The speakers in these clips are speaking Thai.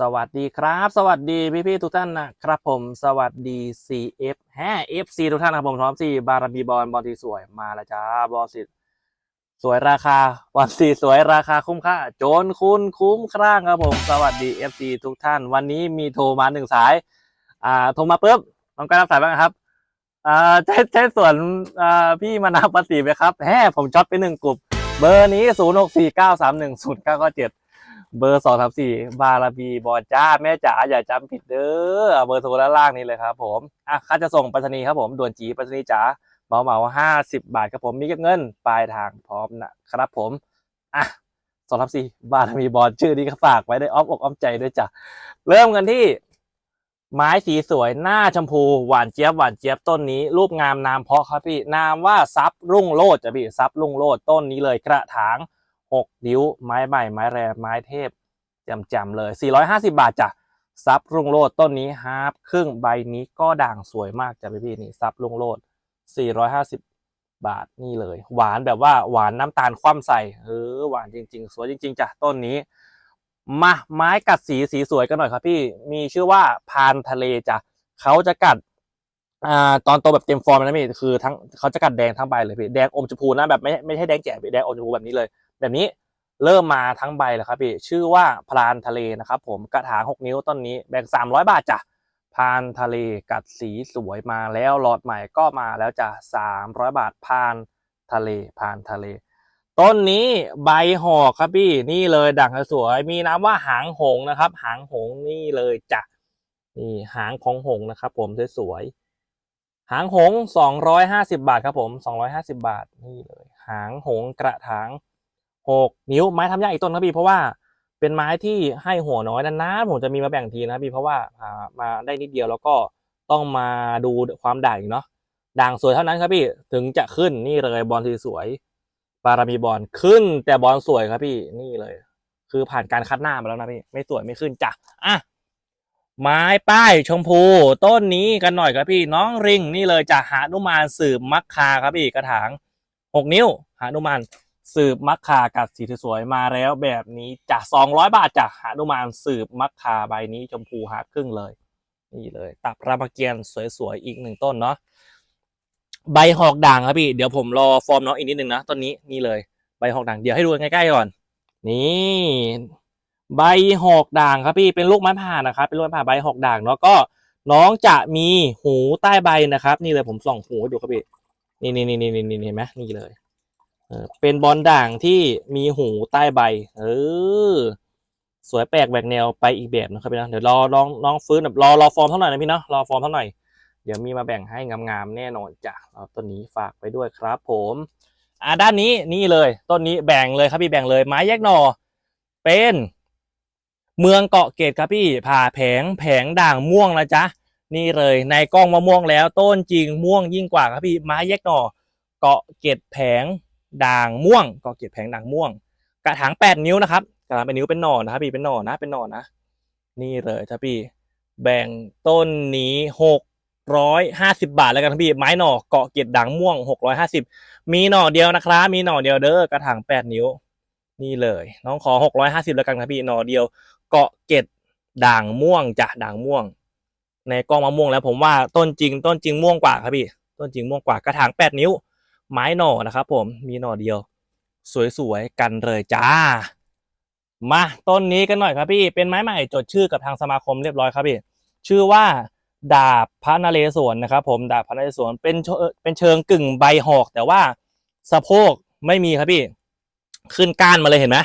สวัสดีครับ สวัสดีพี่พี่ๆทุกท่านนะครับผมสวัสดี CF แฮ FC ทุกท่านนะครับผมพร้อมสี่บารมีบอลบอลที่สวยมาแล้วจ้าบอลสิสวยราคาบอลสีสวยราคาคุ้มค่า โจนคุณคุ้มครั่งครับผม สวัสดี FC ทุกท่าน วันนี้มีโทรมาหนึ่งสาย อ่าโทรมาปุ๊บน้องก็รับสายบ้างครับอ่าใช่ใช่ส่วนอ่าพี่มานาภาษีไหมครับแฮผมช็อตไปหนึ่งกลุ่มเบอร์นี้ศูนย์หกสี่เก้าสามหนึ่งศูนย์เก้าเจ็ด เบอร์สองสามสี่บารบีบอจ้าแม่จ๋าอย่าจำผิดเด้อเบอร์โทรด้านล่างนี้เลยครับผมอะค่าจะส่งไปรษณีย์ครับผมด่วนจีไปรษณีย์จ๋าเหมาเหมาห้าสิบบาทครับผมมีเก็บเงินปลายทางพร้อมนะครับผมอะสองสามสี่บารมีบอลชื่อนี้ก็ฝากไว้ได้อ้อมอกอ้อมใจด้วยจ้ะเริ่มกันที่ ไม้สีสวยหน้าชมพูหวานเจี๊ยบหวานเจี๊ยบต้นนี้ รูปงามนามเพาะครับพี่นามว่าซับรุ่งโรจน์จ้ะพี่ซับรุ่งโรจน์ต้นนี้เลยกระถาง หกนิ้ว ไม้ใหม่ไม้แรไม้เทพจำๆเลย 450 บาทจ้ะซับรุ่งโรดต้นนี้ฮาร์ปครึ่งใบนี้ก็ด่างสวยมากจ้ะพี่พี่นี่ซับรุ่งโรด450 บาทนี่เลย หวานแบบว่าหวานน้ำตาลคว่ำใส่เออหวานจริง ๆ สวยจริง ๆจ้ะต้นนี้มาไม้กัดสีสีสวยกันหน่อยครับพี่มีชื่อว่าพานทะเลจ้ะเขาจะกัดอ่าตอนโตแบบเต็มฟอร์มนะพี่คือทั้งเขาจะกัดแดงทั้งใบเลยพี่แดงอมชมพูนะแบบไม่ไม่ใช่แดงแจ๋พี่แดงอมชมพูแบบนี้เลย แบบนี้เริ่มมาทั้งใบแล้วครับพี่ชื่อว่าพรานทะเลนะครับ ผมกระถางหกนิ้วต้นนี้แบ่งสามร้อยบาทจ้ะพานทะเลกัดสีสวยมาแล้วหลอดใหม่ก็มาแล้วจ้ะสามร้อยบาทพานทะเลพานทะเล ต้นนี้ใบหอกครับพี่นี่เลยด่างสวยมีน้ำว่าหางหงนะครับ หางหงนี่เลยจ้ะนี่หางของหงนะครับ ผมสวยๆหางหงสองร้อยห้าสิบาทครับผมสองร้อยห้าสิบาทนี่เลย หางหงกระถาง หกนิ้วไม้ทำยากอีกต้นครับพี่เพราะว่าเป็นไม้ที่ให้หัวน้อยนานๆผมจะมีมาแบ่งทีนะพี่เพราะว่าหามาได้นิดเดียวแล้วก็ต้องมาดูความด่างเนาะด่างสวยเท่านั้นครับพี่ถึงจะขึ้นนี่เลยบอลสีสวยบารมีบอลขึ้นแต่บอลสวยครับพี่นี่เลย คือผ่านการคัดหน้ามาแล้วนะพี่ไม่สวยไม่ขึ้นจ้ะอะไม้ป้ายชมพู ต้นนี้กันหน่อยครับพี่ น้องริงนี่เลยจะหานุมานสืบมักคาครับพี่กระถางหกนิ้วหานุมาน สืบมักคากัดสีสวยมาแล้วแบบนี้จะสองร้อยบาทจ้ะหานุมานสืบมักคาใบนี้ชมพูหาครึ่งเลย นี่เลย ตับรามเกียรติสวยๆอีกหนึ่งต้นเนาะใบหอกด่างครับพี่ เดี๋ยวผมรอฟอร์มน้องอีกนิดนึงนะต้นนี้นี่เลยใบหอกด่างเดี๋ยวให้ดูใกล้ๆก่อน นี่ใบหอกด่างครับพี่เป็นลูกไม้ผ่านะครับ เป็นลูกไม้ผ่าใบหอกด่างเนาะก็น้องจะมีหูใต้ใบนะครับ นี่เลยผมส่องหูให้ดูครับพี่นี่นี่นี่นี่นี่เห็นไหมนี่เลย เป็นบอลด่างที่มีหูใต้ใบ เออ สวยแปลกแหวกแนวไปอีกแบบนะครับพี่นะเดี๋ยวรอลองน้องฟื้นแบบรอรอฟอร์มเท่าไหร่นะพี่เนาะรอฟอร์มเท่าไหร่เดี๋ยวมีมาแบ่งให้งามๆแน่นอนจ้ะเอาต้นนี้ฝากไปด้วยครับ ผมอ่าด้านนี้นี่เลยต้นนี้แบ่งเลยครับพี่แบ่งเลยไม้แยกหนอเป็นเมืองเกาะเกตครับพี่ผ่าแผงแผงด่างม่วงนะจ๊ะนี่เลยในกล้องมะม่วงแล้ว ต้นจริงม่วงยิ่งกว่าครับพี่ไม้แยกหนอเกาะเกตแผง ด่างม่วงเกาะเกตแผงด่างม่วง กระถางแปดนิ้วนะครับกระถางแปดนิ้วเป็นหน่อนะครับพี่เป็นหน่อนะเป็นหน่อนะ นี่เลยครับพี่แบ่งต้นนี้หกร้อยห้าสิบาทแล้วกันครับพี่ไม้หน่อเกาะเกล็ดด่างม่วงหกร้อยห้าสิบมีหน่อเดียวนะครับมีหน่อเดียวเด้อกระถางแปดนิ้ว นี่เลย น้องขอหกร้อยห้าสิบแล้วกันครับพี่หน่อเดียวเกาะเกล็ดด่างม่วงจ้ะด่างม่วง ในกล้องมะม่วงแล้วผมว่าต้นจริง ต้นจริงม่วงกว่าครับพี่ ต้นจริงม่วงกว่ากระถางแปดนิ้ว ไม้หน่อนะครับผมมีหน่อเดียว สวยๆกันเลยจ้า มาต้นนี้กันหน่อยครับพี่เป็นไม้ใหม่จดชื่อกับทางสมาคมเรียบร้อยครับพี่ชื่อว่าดาบพระนเรศวรนะครับ ผมดาบพระนเรศวรเป็นเป็นเชิงกึ่งใบหอก แต่ว่าสะโพกไม่มีครับพี่ ขึ้นก้านมาเลยเห็นไหม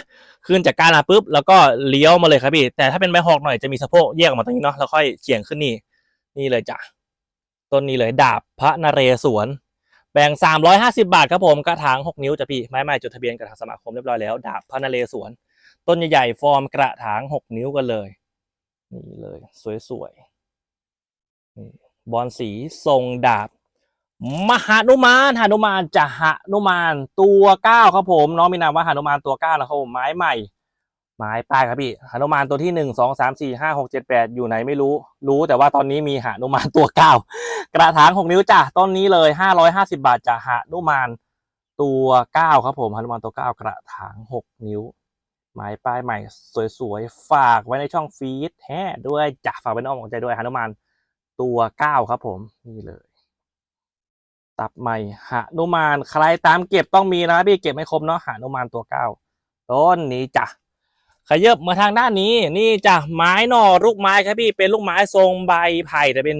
ขึ้นจากก้านมาปุ๊บแล้วก็เลี้ยวมาเลยครับพี่ แต่ถ้าเป็นใบหอกหน่อยจะมีสะโพกแยกออกมาตรงนี้เนาะแล้วค่อยเฉียงขึ้นนี่นี่เลยจ้ะต้นนี้เลยดาบพระนเรศวร แบ่งสามร้อยห้าสิบาทครับผมกระถางหกนิ้วจ้ะพี่ไม้ใหม่จดทะเบียนกับทางสมาคมเรียบร้อยแล้วดาบพระนเรศวรต้นใหญ่ๆฟอร์มกระถางหกนิ้วกันเลยนี่เลยสวยๆนี่บอลสีทรงดาบ มหานุมานหานุมานจะหานุมานตัวเก้าครับผมน้องมีนามว่าหานุมานตัวเก้านะครับผมไม้ใหม่ ไม้ป้ายครับพี่หานุมานตัวที่หนึ่งสองสามสี่ห้าหกเจ็ดแปดอยู่ไหนไม่รู้ รู้แต่ว่าตอนนี้มีหานุมานตัวเก้ากระถางหกนิ้วจ้ะต้นนี้เลยห้าร้อยห้าสิบาทจะหานุมานตัวเก้าครับผมหานุมานตัวเก้ากระถางหกนิ้วไม้ป้ายใหม่สวยๆฝากไว้ในช่องฟีดแท้ด้วยจ้ะฝากไว้ในอ้อมอกใจด้วยฮนุมานตัวเก้าครับผมนี่เลย ตับใหม่หนุมานใครตามเก็บต้องมีนะพี่เก็บไม่ครบเนาะหนุมานตัวเก้าต้นนี้จ้ะ ขยับมาทางด้านนี้นี่จ้ะไม้หน่อลูกไม้ครับพี่เป็นลูกไม้ทรงใบไผ่แต่เป็น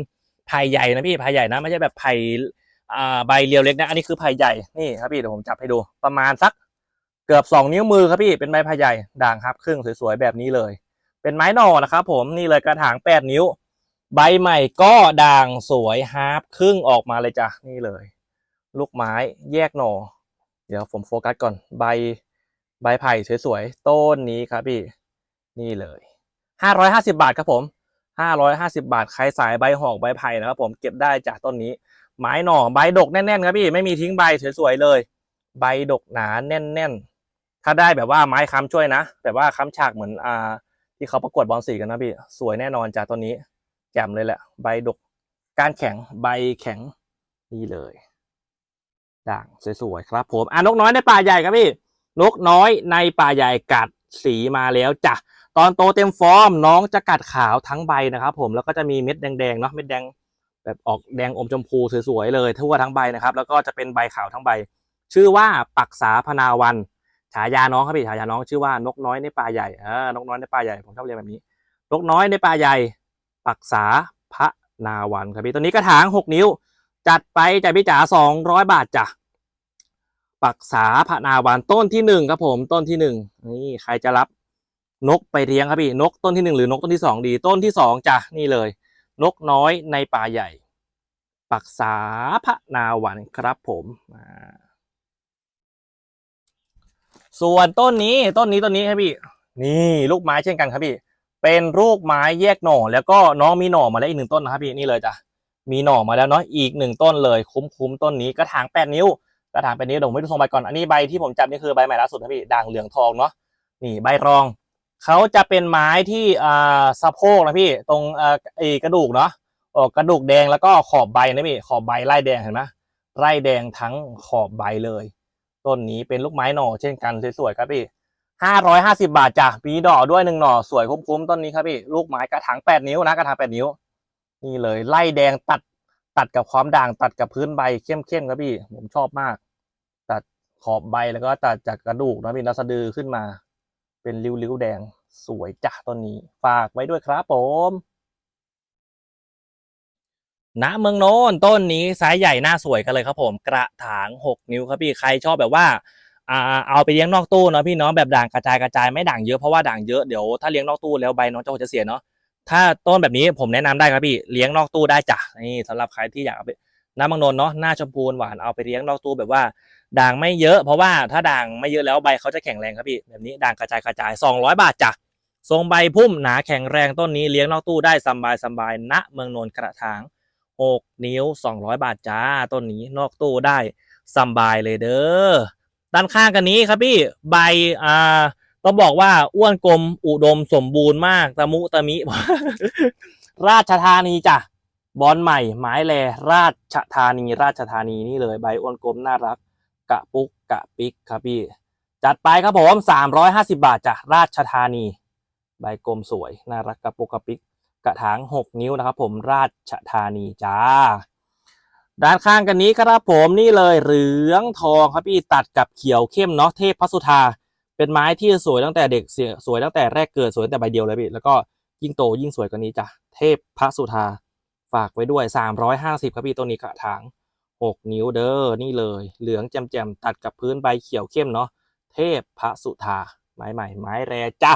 ไผ่ใหญ่นะพี่ไผ่ใหญ่นะไม่ใช่แบบไผ่อ่าใบเรียวเล็กนะอันนี้คือไผ่ใหญ่นี่ครับพี่เดี๋ยวผมจับให้ดูประมาณสักเกือบสองนิ้วมือครับพี่เป็นไม้ไผ่ใหญ่ด่างครับครึ่งสวยๆแบบนี้เลย เป็นไม้หน่อนะครับผมนี่เลยกระถางแปดนิ้ว ใบใหม่ก็ด่างสวยฮาร์ปครึ่งออกมาเลยจ้ะนี่เลย ลูกไม้แยกหน่อ เดี๋ยวผมโฟกัสก่อนใบ ใบไผ่สวยๆ ต้นนี้ครับพี่ นี่เลยห้าร้อยห้าสิบาทครับผมห้าร้อยห้าสิบาท ใครสายใบหอกใบไผ่นะครับผมเก็บได้จากต้นนี้ ไม้หน่อใบดกแน่นๆครับพี่ ไม่มีทิ้งใบสวยๆเลย ใบดกหนาแน่นๆ ถ้าได้แบบว่าไม้ค้ำช่วยนะแบบว่าค้ำฉากเหมือนอ่าที่เขาประกวดบอลสีกันนะพี่ สวยแน่นอนจากต้นนี้แจ่มเลยแหละ ใบดกกานแข็งใบแข็งนี่เลย ด่างสวยๆครับผมอะนกน้อยในป่าใหญ่ครับพี่ นกน้อยในป่าใหญ่กัดสีมาแล้วจ้ะตอนโตเต็มฟอร์มน้องจะกัดขาวทั้งใบนะครับ ผมแล้วก็จะมีเม็ดแดงๆเนาะเม็ดแดงแบบออกแดงอมชมพูสวยๆเลย ทั่วทั้งใบนะครับ แล้วก็จะเป็นใบขาวทั้งใบ ชื่อว่าปักษาพนาวันฉายาน้องครับพี่ฉายาน้องชื่อว่านกน้อยในป่าใหญ่เออนกน้อยในป่าใหญ่ผมชอบเรียกแบบนี้ นกน้อยในป่าใหญ่ ปักษาพระนาวันครับพี่ตัวนี้กระถางหกนิ้ว จัดไปจ่ากพี่จ๋าสองร้อยบาทจ้ะ ปักษาพระนาวันต้นที่หนึ่งครับผมต้นที่หนึ่งนี่ใครจะรับนกไปเลี้ยงครับพี่นกต้นที่หนึ่งหรือนกต้นที่สองดีต้นที่สองจ้ะนี่เลย นกน้อยในป่าใหญ่ ปักษาพระนาวันครับผมส่วนต้นนี้ต้นนี้ต้นนี้ครับพี่ นี่ลูกไม้เช่นกันครับพี่ เป็นลูกไม้แยกหน่อ แล้วก็น้องมีหน่อมาแล้วอีกหนึ่งต้นนะครับพี่นี่เลยจ้ะมีหน่อมาแล้วเนาะอีกหนึ่งต้นเลย คุ้มคุ้มต้นนี้กระถางแปดนิ้ว กระถางแปดนิ้เดี๋ยวผมไม่ดูทรงใบก่อนอันนี้ใบที่ผมจับนี่คือใบใหม่ล่าสุดครับพี่ด่างเหลืองทองเนาะนี่ใบรองเขาจะเป็นไม้ที่อ่าสะโพกนะพี่ตรงอ่าไอกระดูกเนาะออกกระดูกแดงแล้วก็ขอบใบนะพี่ขอบใบไล่แดงเห็นไหมไล่แดงทั้งขอบใบเลย ต้นนี้เป็นลูกไม้หน่อเช่นกันสวยๆครับพี่ห้าร้อยห้าสิบาทจ้ะมีดอกด้วยหนึ่งหน่อสวยคุ้มๆต้นนี้ครับพี่ลูกไม้กระถางแปดนิ้วนะกระถางแปดนิ้ว นี่เลยไล่แดงตัด ตัดกับความด่างตัดกับพื้นใบเข้มๆครับพี่ ผมชอบมาก ตัดขอบใบแล้วก็ตัดจากกระดูกนะพี่นัสะดือขึ้นมา เป็นริ้วๆแดงสวยจ้ะต้นนี้ ฝากไว้ด้วยครับผมณเมืองโน้นต้นนี้ไซส์ใหญ่หน้าสวยกันเลยครับผมกระถางหกนิ้วครับพี่ใครชอบแบบว่าอ่าเอาไปเลี้ยงนอกตู้เนาะพี่เนาะแบบด่างกระจายกระจายไม่ด่างเยอะเพราะว่าด่างเยอะเดี๋ยวถ้าเลี้ยงนอกตู้แล้วใบน้องจะจะเสียเนาะ ถ้าต้นแบบนี้ผมแนะนำได้ครับพี่เลี้ยงนอกตู้ได้จ้ะนี่สำหรับใครที่อยากเอาไปน้ำมังนนเนาะหน้าชมพูหวานเอาไปเลี้ยงนอกตู้แบบว่าด่างไม่เยอะ เพราะว่าถ้าด่างไม่เยอะแล้วใบเขาจะแข็งแรงครับพี่แบบนี้ด่างกระจายกระจาย 200 บาทจ้ะทรงใบพุ่มหนาแข็งแรงต้นนี้เลี้ยงนอกตู้ได้สบายสบายณเมืองนนท์กระถางหกนิ้วสองร้อยบาทจ้าต้นนี้นอกตู้ได้สบายเลยเด้อด้านข้างกันนี้ครับพี่ใบอ่า ต้องบอกว่าอ้วนกลมอุดมสมบูรณ์มากตะมุตะมิ ราชธานีจ้ะบอลใหม่ไม้แลราชธานี ราชธานีนี่เลยใบอ้วนกลมน่ารัก กะปุกกะปิกครับพี่ จัดไปครับผมสามร้อยห้าสิบาทจ้ะราชธานี ใบกลมสวยน่ารักกะปุกกะปิก กระถาง6นิ้วนะครับ ผมราชธานีจ้าด้านข้างกันนี้ครับผมนี่เลยเหลืองทองครับพี่ตัดกับเขียวเข้มเนาะเทพพระสุธา เป็นไม้ที่สวยตั้งแต่เด็กสวยตั้งแต่แรกเกิดสวยตั้งแต่ใบเดียวเลยพี่แล้วก็ยิ่งโตยิ่งสวยกว่านี้จ้ะเทพพระสุธาฝากไว้ด้วย 350 ครับพี่ตัวนี้กระถาง 6 นิ้วเด้อนี่เลย เหลืองแจ่มๆตัดกับพื้นใบเขียวเข้มเนาะเทพพระสุธาไม้ใหม่ ไม้แรจ้ะ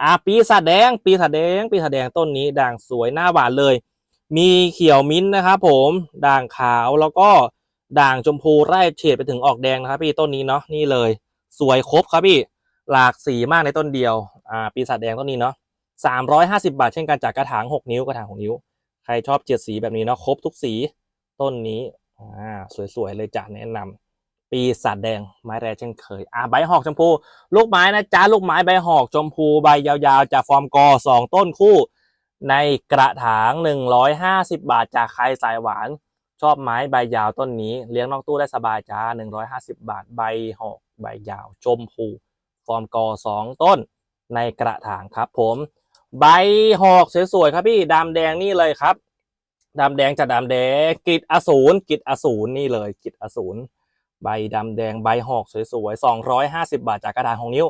อ่าปีศาจแดง ปีศาจแดง ปีศาจแดงต้นนี้ด่างสวยหน้าหวานเลย มีเขียวมิ้นท์นะครับผมด่างขาวแล้วก็ด่างชมพูไล่เฉดไปถึงออกแดงนะครับพี่ต้นนี้เนาะนี่เลย สวยครบครับพี่ หลากสีมากในต้นเดียว อ่า ปีศาจแดงต้นนี้เนาะสามร้อยห้าสิบาทเช่นกันจากกระถางหกนิ้วกระถางหกนิ้ว ใครชอบเจ็ดสีแบบนี้เนาะครบทุกสีต้นนี้ อ่า สวยๆเลยจ้ะแนะนำปีศาจแดงไม้แร่เช่นเคย อ่าใบหอกชมพู ลูกไม้นะจ๊ะลูกไม้ใบหอกชมพูใบยาวๆจากฟอร์มกอสองต้นคู่ ในกระถาง150บาทจากใครสายหวานชอบไม้ใบยาวต้นนี้เลี้ยงนอกตู้ได้สบายจ้า 150 บาทใบหอก ใบยาวชมพูฟอร์มกอสองต้นในกระถางครับผม ใบหอกสวยๆครับพี่ดำแดงนี่เลยครับดำแดงจะดำแดงกิจอสูรกิจอสูรนี่เลยกิจอสูรใบดำแดงใบหอกสวยๆสองร้อยห้าสิบาทจากกระถางของนิ้ว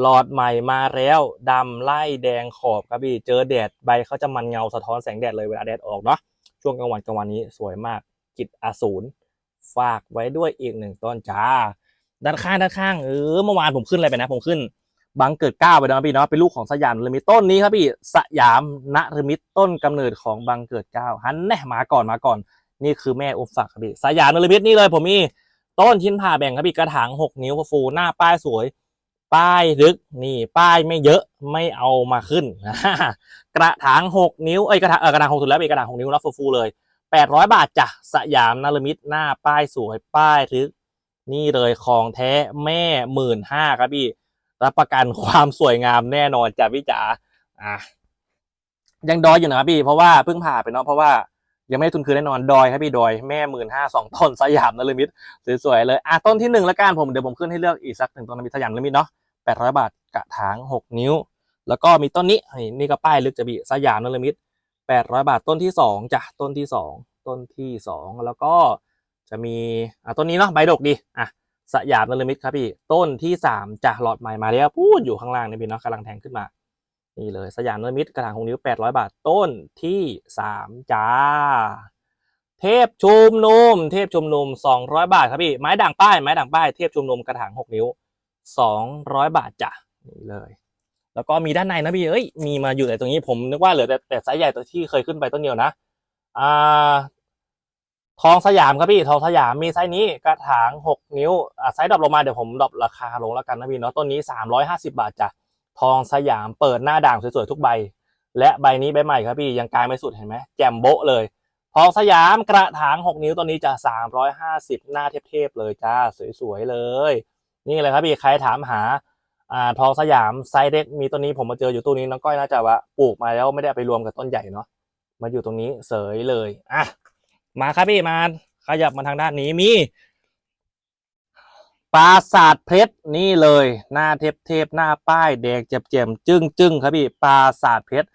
หลอดใหม่มาแล้วดำไล่แดงขอบครับพี่เจอแดดใบเขาจะมันเงาสะท้อนแสงแดดเลยเวลาแดดออกเนาะช่วงกลางวันกลางวันนี้สวยมากกิจอสูรฝากไว้ด้วยอีกหนึ่งต้นจ้า ด้านข้างด้านข้างเออเมื่อวานผมขึ้นอะไรไปนะ ผมขึ้นบังเกิดเก้าไปนะพี่เนาะเป็นลูกของสยามนรมิตต้นนี้ครับพี่สยามนรมิตต้นกำเนิดของบังเกิดเก้าฮันแน่มาก่อนมาก่อน นี่คือแม่อุปฝักครับพี่สยามนรมิตนี่เลยผมมีต้นชิ้นผ่าแบ่งครับพี่กระถางหกนิ้วฟูหน้าป้ายสวย ป้ายลึกนี่ป้ายไม่เยอะไม่เอามาขึ้น กระถางหกนิ้วเอ้ยกระถางเออกระถางหกสุดแล้วพี่กระถางหกนิ้วนะฟูๆเลยแปดร้อยบาทจ้ะสยามนรมิตหน้าป้ายสวย ป้ายลึก นี่เลยของแท้แม่หมื่นห้าครับพี่ รับประกันความสวยงามแน่นอนจ้ะพี่จ๋าอะยังดอยอยู่นะครับพี่เพราะว่าเพิ่งผ่าไปเนาะเพราะว่ายังไม่ได้ทุนคืนแน่นอนดอยครับพี่ดอยแม่หมื่นห้าสองต้นสยามนรมิตสวยๆเลยอะต้นที่หนึ่งละกันผมเดี๋ยวผมขึ้นให้เลือกอีกสักหนึ่งต้นนะพี่สยามนรมิตเนาะแปดร้อยบาทกระถางหกนิ้ว แล้วก็มีต้นนี้นี่นี่ก็ป้ายลึกจะพี่สยามนรมิตแปดร้อยบาทต้นที่สองจ้ะต้นที่สองต้นที่สองแล้วก็ จะมีอะต้นนี้เนาะใบดกดีอะสยามนรมิตครับพี่ ต้นที่สามจากหลอดใหม่มาแล้วพูดอยู่ข้างล่างนี่พี่เนาะกำลังแทงขึ้นมานี่เลยสยามนรมิตกระถางหกนิ้วแปดร้อยบาท ต้นที่สามจ้า เทพชุมนุม เทพชุมนุมสองร้อยบาทครับพี่ไม้ด่างป้ายไม้ด่างป้ายเทพชุมนุมกระถางหกนิ้วสองร้อยบาทจ้ะนี่เลย แล้วก็มีด้านในนะพี่เอ้ยมีมาอยู่แต่ตรงนี้ผมนึกว่าเหลือแต่แต่ไซส์ใหญ่ตัวที่เคยขึ้นไปต้นเดียวนะอ่า ทองสยามครับพี่ทองสยามมีไซส์นี้กระถางหกนิ้วอะไซส์ดรอปลงมาเดี๋ยวผมดรอปราคาลงแล้วกันนะพี่เนาะต้นนี้สามร้อยห้าสิบาทจ้ะทองสยามเปิดหน้าด่างสวยๆทุกใบ และใบนี้ใบใหม่ครับพี่ยังกลายไม่สุดเห็นไหมแจ่มโบะเลย ทองสยามกระถางหกนิ้วตัวนี้จะสามร้อยห้าสิบหน้าเทพๆเลยจ้าสวยๆเลย นี่เลยครับพี่ใครถามหาอ่าทองสยามไซส์เล็กมีตัวนี้ผมมาเจออยู่ตู้นี้น้องก้อยน่าจะว่าปลูกมาแล้วไม่ได้ไปรวมกับต้นใหญ่เนาะมาอยู่ตรงนี้เสยเลยอะ มาครับพี่มาขยับมาทางด้านนี้มีปราสาทเพชรนี่เลย หน้าเทพเทพหน้าป้ายแดงเจ็บๆจึ้งจึ้งครับพี่ปราสาทเพชร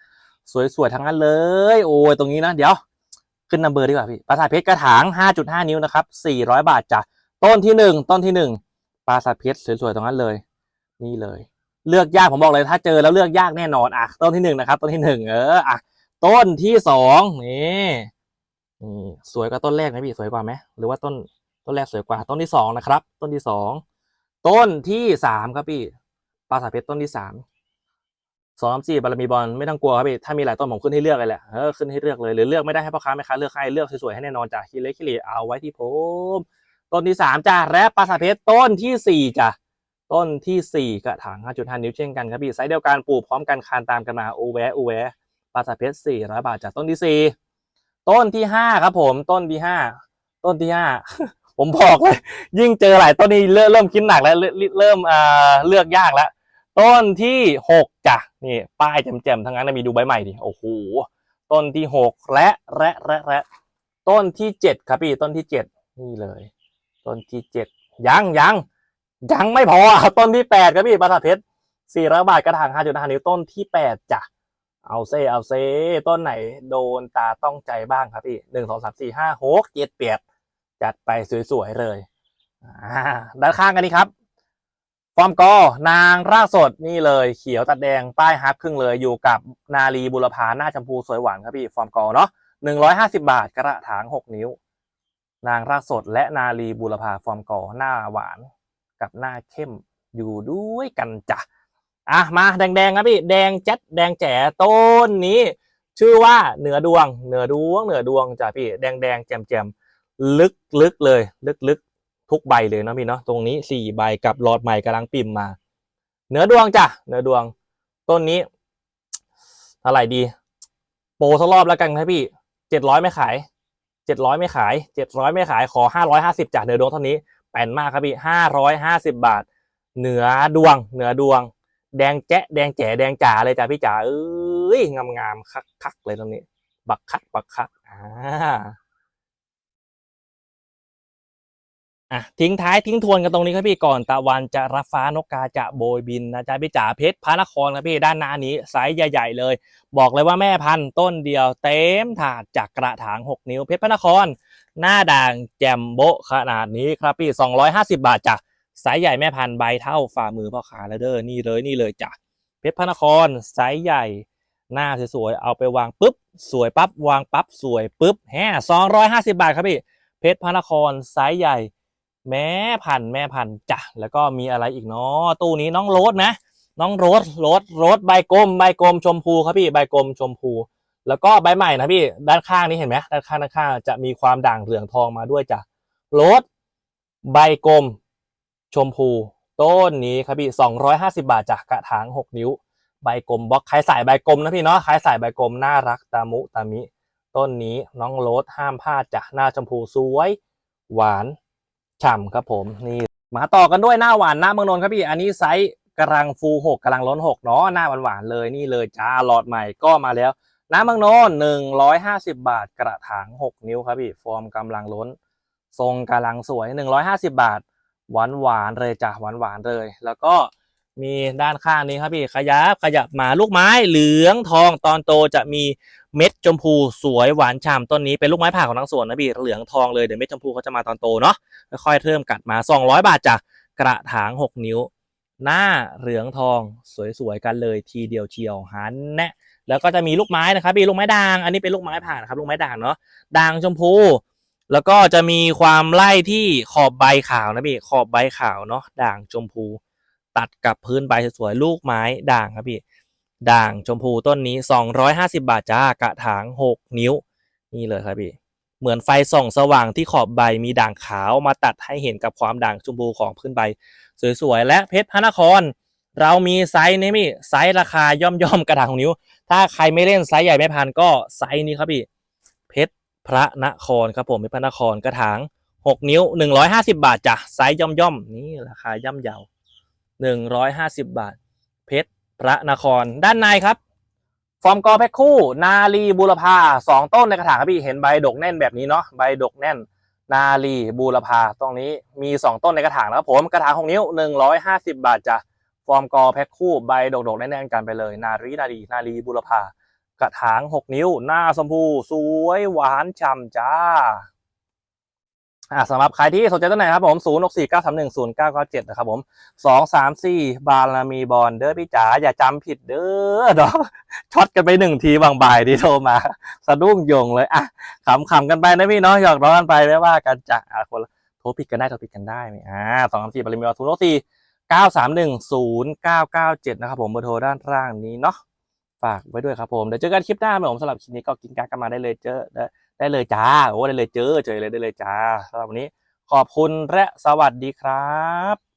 สวยๆทั้งนั้นเลย โอ้ยตรงนี้นะ เดี๋ยว ขึ้นนัมเบอร์ดีกว่าพี่ปราสาทเพชรกระถาง 5.5 นิ้วนะครับ 400 บาทจ้ะต้นที่หนึ่งต้นที่หนึ่งปราสาทเพชรสวยๆตรงนั้นเลย นี่เลย เลือกยากผมบอกเลยถ้าเจอแล้วเลือกยากแน่นอนอะต้นที่หนึ่งนะครับต้นที่หนึ่งเอออะต้นที่สองนี่ นี่สวยกว่าต้นแรกไหมพี่สวยกว่าไหมหรือว่าต้นต้นแรกสวยกว่า ต้นที่สองนะครับ ต้นที่สองต้นที่สามครับพี่ปราสาเพชรต้นที่สามสองสามสี่บารมีบอลไม่ต้องกลัวครับพี่ถ้ามีหลายต้นผมขึ้นให้เลือกเลยแหละเออขึ้นให้เลือกเลยหรือเลือกไม่ได้ให้พ่อค้าแม่ค้าเลือกให้เลือกสวยๆให้แน่นอนจ้ะคิเล็กคิริเอาไว้ที่ผมต้นที่สามจ้ะและปราสาเพชรต้นที่สี่จ้ะต้นที่4กระถาง5.5นิ้วเช่นกันครับพี่ไซส์เดียวกันปลูกพร้อมกันคานตามกันมาอูแวะอูแวะปลาสาเพชร400บาทจากต้นที่4 ต้นที่5ครับผม ต้นที่5ต้นที่5ผมบอกเลย ยิ่งเจอหลายต้นนี้เริ่มคิดหนักแล้วเริ่มเริ่มอ่าเลือกยากแล้ว ต้นที่6จ้ะนี่ป้ายแจ่มๆทั้งนั้นมีดูใบใหม่ดิโอ้โหต้นที่6และและและและต้นที่7ครับพี่ต้นที่7นี่เลย ต้นที่7ยังยังยังไม่พอต้นที่แปดครับพี่ปราสาทเพชรสี่ร้อยบาทกระถางห้าจุดห้านิ้วต้นที่แปดจ้ะ เอาเซเอาเซต้นไหนโดนตาต้องใจบ้างครับพี่หนึ่งสองสามสี่ห้าหกเจ็ดแปดจัดไปสวยๆเลยด้านข้างกันนี้ครับฟอร์มกอนางรากสดนี่เลยเขียวตัดแดงป้ายฮับครึ่งเลยอยู่กับนาลีบุรพาหน้าชมพูสวยหวานครับพี่ฟอร์มกอเนาะหนึ่งร้อยห้าสิบาทกระถางหกนิ้ว นางรากสดและนาลีบุรพาฟอร์มกอหน้าหวานกับหน้าเข้มอยู่ด้วยกันจ้ะ อะมาแดงๆครับพี่แดงแจ๊ดแดงแจ๋ต้นนี้ ชื่อว่าเหนือดวง เหนือดวงเหนือดวงจ้ะพี่แดงแดงแจ่มแจ่มลึกลึกๆเลย ลึกลึกทุกใบเลยเนาะพี่เนาะตรงนี้สี่ใบกับหลอดใหม่กำลังปิ่มมา เหนือดวงจ้ะเหนือดวง ต้นนี้เท่าไหร่ดี โปรสักรอบแล้วกันครับพี่เจ็ดร้อยไม่ขายเจ็ดร้อยไม่ขายเจ็ดร้อยไม่ขายขอห้าร้อยห้าสิบจ้ะเหนือดวงเท่านี้แปนมากครับพี่ห้าร้อยห้าสิบาท เหนือดวง เหนือดวง แดงแจ๊ะแดงแจ๋แดงจ๋าเลยจ้ะพี่จ๋าเอ้ยงามงามๆคักคักๆเลยตรงนี้ บักคักบักคักอ่าอะทิ้งท้ายทิ้งทวนกันตรงนี้ครับพี่ก่อนตะวันจะรับฟ้านกกาจะโบยบินนะจ๊ะพี่จ๋าเพชรพระนครครับพี่ด้านหน้านี้ไซส์ใหญ่ๆเลย บอกเลยว่าแม่พันธุ์ต้นเดียวเต็มถาดจากกระถาง 6 นิ้วเพชรพระนคร หน้าด่างแจมโบขนาดนี้ครับพี่ 250 บาทจ้ะ ไซส์ใหญ่แม่พันธุ์ใบเท่าฝ่ามือพ่อขาแล้วเด้อนี่เลยนี่เลยจ้ะเพชรพระนครไซส์ใหญ่หน้าสวยๆเอาไปวางปุ๊บ สวยปั๊บวางปั๊บสวยปุ๊บแฮ่250บาทครับพี่เพชรพระนครไซส์ใหญ่ แม่พันธุ์แม่พันธุ์จ้ะแล้วก็มีอะไรอีกเนาะตู้นี้น้องโรสนะ น้องโรสโรสโรสใบกลมใบกลมชมพูครับพี่ใบกลมชมพู แล้วก็ใบใหม่นะพี่ด้านข้างนี้เห็นไหมด้านข้างด้านข้างจะมีความด่างเหลืองทองมาด้วยจ้ะโรสใบกลม ชมพูต้นนี้ครับพี่250 บาทจากกระถาง 6 นิ้ว ใบกลมบล็อกใครใส่ใบกลมนะพี่เนาะใครใส่ใบกลมน่ารักตามุตามิ ต้นนี้น้องโรสห้ามพลาดจ้ะหน้าชมพูสวย หวานฉ่ำครับผมนี่มาต่อกันด้วยหน้าหวานหน้าเมืองนนท์ครับพี่อันนี้ไซส์กำลังฟูหกกำลังล้นหกเนาะหน้าหวานๆเลยนี่เลยจ้าหลอดใหม่ก็มาแล้ว น้ำเมืองนนท์หนึ่งร้อยห้าสิบบาทกระถางหกนิ้วครับพี่ฟอร์มกำลังล้น ทรงกำลังสวยหนึ่งร้อยห้าสิบบาท หวานหวานๆเลยจ้ะหวานหวานๆเลย แล้วก็มีด้านข้างนี้ครับพี่ขยับขยับมาลูกไม้เหลืองทองตอนโตจะมีเม็ดชมพูสวยหวานฉ่ำต้นนี้เป็นลูกไม้ผ่าของทั้งสวนนะพี่เหลืองทองเลยเดี๋ยวเม็ดชมพูเขาจะมาตอนโตเนาะค่อยๆเริ่มกัดมา 200 บาทจ้ะกระถาง 6 นิ้ว หน้าเหลืองทองสวยๆกันเลยทีเดียวเชียวหันแนะแล้วก็จะมีลูกไม้นะครับพี่ลูกไม้ด่างอันนี้เป็นลูกไม้ผ่านะครับลูกไม้ด่างเนาะด่างชมพู แล้วก็จะมีความไล่ที่ขอบใบขาวนะพี่ขอบใบขาวเนาะด่างชมพูตัดกับพื้นใบสวยๆลูกไม้ด่างครับพี่ด่างชมพูต้นนี้ 250 บาทจ้ากระถาง 6 นิ้ว นี่เลยครับพี่เหมือนไฟส่องสว่างที่ขอบใบมีด่างขาวมาตัดให้เห็นกับความด่างชมพูของพื้นใบ สวยๆ และเพชรพระนคร เรามีไซส์นี้พี่ไซส์ราคาย่อมๆกระถางของนิ้ว ถ้าใครไม่เล่นไซส์ใหญ่ไม่พันก็ไซส์นี้ครับพี่เพชร พระนครครับผมเพชรพระนครกระถาง 6 นิ้ว 150 บาทจ้ะไซส์ย่อมๆนี่ราคาย่ำเยาว150 บาท เพชรพระนครด้านในครับ ฟอร์มกอแพ็คคู่ นาลีบูรพาสองต้นในกระถางครับพี่เห็นใบดกแน่นแบบนี้เนาะใบดกแน่น นาลีบูรพาตรงนี้มีสองต้นในกระถางนะครับผมกระถางหกนิ้วหนึ่งร้อยห้าสิบาทจ้ะฟอร์มกอแพ็คคู่ใบดกๆแน่นๆกันไปเลย นารีนาลีนาลีบูรพา กระถางหกนิ้ว หน้าชมพูสวยหวานฉ่ำจ้าอ่าสำหรับใครที่สนใจต้นไหนครับผม0 6 4 9 3 1 0 9 9 7นะครับผมสองสามสี่บาลามีบอลเด้อพี่จ๋าอย่าจำผิดเด้อเนาะช็อตกันไปหนึ่งทีบางบ่ายที่โทรมา สะดุ้งยงเลยอะขำๆกันไปนะพี่เนาะหยอกล้อกันไปไม่ว่ากันจะอะคนโทรผิดกันได้โทรผิดกันได้ไหมอ่าสองสามสี่บาลามีบอลศูนย์สี่เก้าสามหนึ่งศูนย์เก้าเก้าเจ็ดนะครับผมเบอร์โทรด้านล่างนี้เนาะ ฝากไว้ด้วยครับผม เดี๋ยวเจอกันคลิปหน้าครับผมสำหรับคลิปนี้ก็กินกากันมาได้เลยเจอได้ได้เลยจ้าโอ้ได้เลยเจอเจอเลยได้เลยจ้าสำหรับวันนี้ขอบคุณและสวัสดีครับ